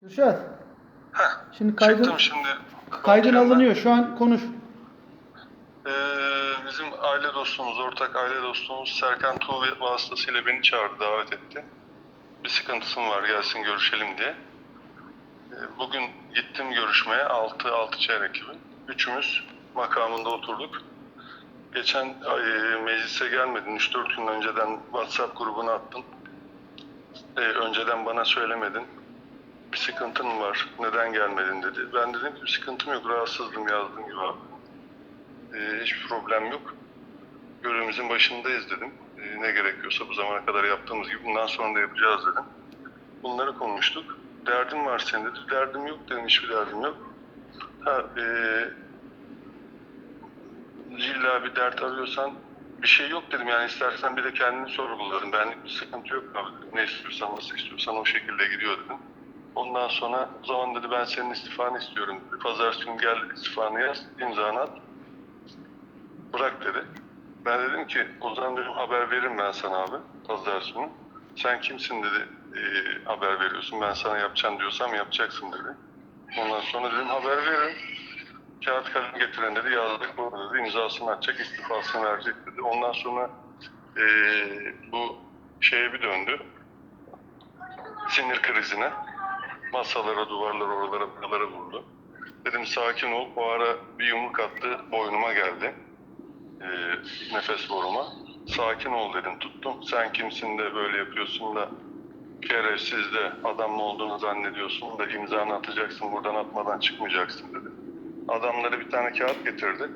Kürşat, Heh, şimdi kaydın, çıktım şimdi. kaydın Bakıyorum ben. alınıyor. Şu an konuş. Ee, bizim aile dostumuz, ortak aile dostumuz Serkan Tuğ vasıtasıyla beni çağırdı, davet etti. Bir sıkıntısım var, gelsin görüşelim diye. Ee, bugün gittim görüşmeye, 6 altı çeyrek gibi. Üçümüz makamında oturduk. Geçen ay e, meclise gelmedin, 3-4 gün önceden WhatsApp grubuna attın. Ee, önceden bana söylemedin. Bir sıkıntın var, neden gelmedin dedi. Ben dedim ki bir sıkıntım yok, rahatsızdım yazdım gibi abi. Ee, hiçbir problem yok. Görevimizin başındayız dedim. Ee, ne gerekiyorsa bu zamana kadar yaptığımız gibi bundan sonra da yapacağız dedim. Bunları konuştuk. Derdim var senin dedi. Derdim yok dedim. Hiçbir derdim yok. Ha, ee, illa bir dert arıyorsan bir şey yok dedim. Yani istersen bir de kendini sorguladın. Benlik bir sıkıntı yok abi. Ne istiyorsan nasıl istiyorsan o şekilde gidiyor dedim. Ondan sonra o zaman dedi ben senin istifanı istiyorum dedi. Pazartesi günü gel istifanı yaz, imzanı at bırak dedi. Ben dedim ki o zaman dedim haber veririm ben sana abi pazartesi günü. Sen kimsin dedi e, haber veriyorsun ben sana yapacağım diyorsam yapacaksın dedi. Ondan sonra dedim haber veririm. Kağıt kalem getiren dedi yazdık bu dedi imzasını atacak istifasını verecek dedi. Ondan sonra e, bu şeye bir döndü. Sinir krizine. Masalara, duvarlara, oralara, buralara vurdu. Dedim sakin ol. O ara bir yumruk attı. Boynuma geldi. Ee, nefes boruma. Sakin ol dedim. Tuttum. Sen kimsin de böyle yapıyorsun da şerefsiz de adamlı olduğunu zannediyorsun da imzanı atacaksın. Buradan atmadan çıkmayacaksın dedi. Adamları bir tane kağıt getirdi.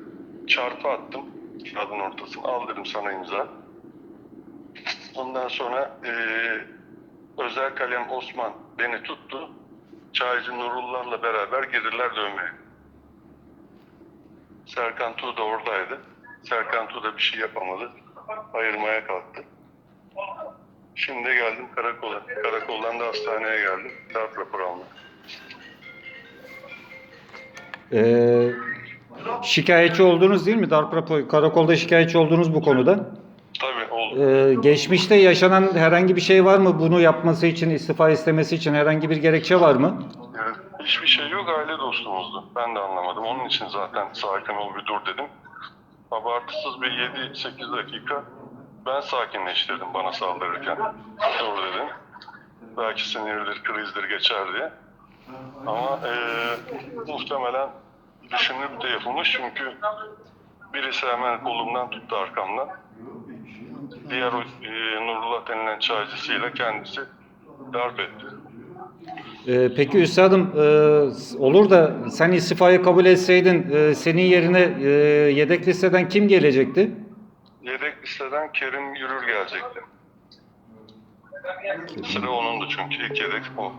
Çarpı attım. Kağıdın ortasına. Al dedim sana imza. Ondan sonra eee özel kalem Osman beni tuttu. Çaycı Nurullah'la beraber girdiler dövmeye. Serkan Tuğ da oradaydı. Serkan Tuğ da bir şey yapamadı. Ayırmaya kalktı. Şimdi geldim karakola. Karakoldan da hastaneye geldim. Darp raporu almak. Ee, şikayetçi oldunuz değil mi? Darp raporu, karakolda şikayetçi oldunuz bu konuda. Ee, geçmişte yaşanan herhangi bir şey var mı? Bunu yapması için, istifa istemesi için herhangi bir gerekçe var mı? Evet, hiçbir şey yok aile dostumuzdu. Ben de anlamadım. Onun için zaten sakin ol bir dur dedim. Abartısız bir 7-8 dakika ben sakinleştirdim bana saldırırken. Dur dedim. Belki sinirdir, krizdir geçer diye. Ama eee, muhtemelen düşünüp de yapılmış çünkü birisi hemen kolumdan tuttu arkamdan. Diğer o eee, Nurullah denilen çaycısıyla kendisi darp etti. Ee, peki üstadım e, olur da sen istifayı kabul etseydin e, senin yerine e, yedek listeden kim gelecekti? Yedek listeden Kerim Yürür gelecekti. Sıra onundu çünkü ilk yedek o.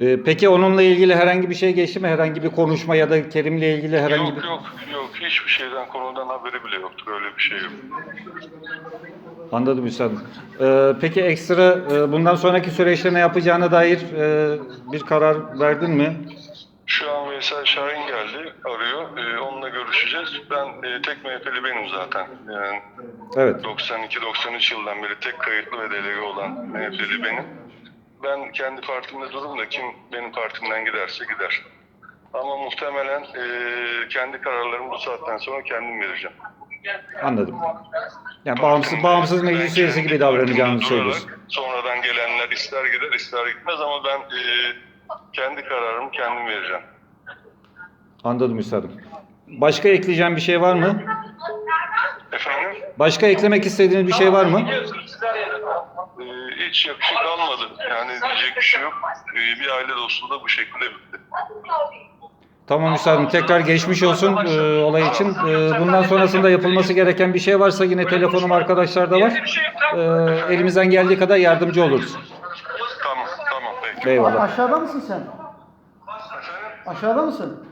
Ee, peki onunla ilgili herhangi bir şey geçti mi? Herhangi bir konuşma ya da Kerim'le ilgili herhangi Yok bir... yok yok hiçbir şeyden konudan haberi bile yoktur öyle bir şey yok. Anladım üstadım. Ee, peki ekstra e, bundan sonraki süreçte ne yapacağına dair e, bir karar verdin mi? Şu an Veysel Şahin geldi arıyor Ee, onunla görüşeceğiz. Ben e, tek MHP'li benim zaten. Yani Evet. 92-93 yıldan beri tek kayıtlı ve delege olan MHP'li benim. Ben kendi partimde dururum da kim benim partimden giderse gider. Ama muhtemelen e, kendi kararlarımı bu saatten sonra kendim vereceğim. Anladım. Yani bağımsız bağımsız meclis üyesi gibi davranacağını söylüyorsun. Sonradan gelenler ister gider ister gitmez ama ben e, kendi kararımı kendim vereceğim. Anladım üstadım. Başka ekleyeceğim bir şey var mı? Efendim? Başka eklemek istediğiniz bir şey var mı? E, hiç yakışık almadı. Yani diyecek bir şey yok. E, bir aile dostluğu da bu şekilde bitti. Tamam üstadım. Tekrar geçmiş olsun e, olay için. E, bundan sonrasında yapılması gereken bir şey varsa yine telefonum arkadaşlarda var. E, elimizden geldiği kadar yardımcı oluruz. Tamam, tamam peki. Eyvallah. Aşağıda mısın sen? Aşağıda mısın?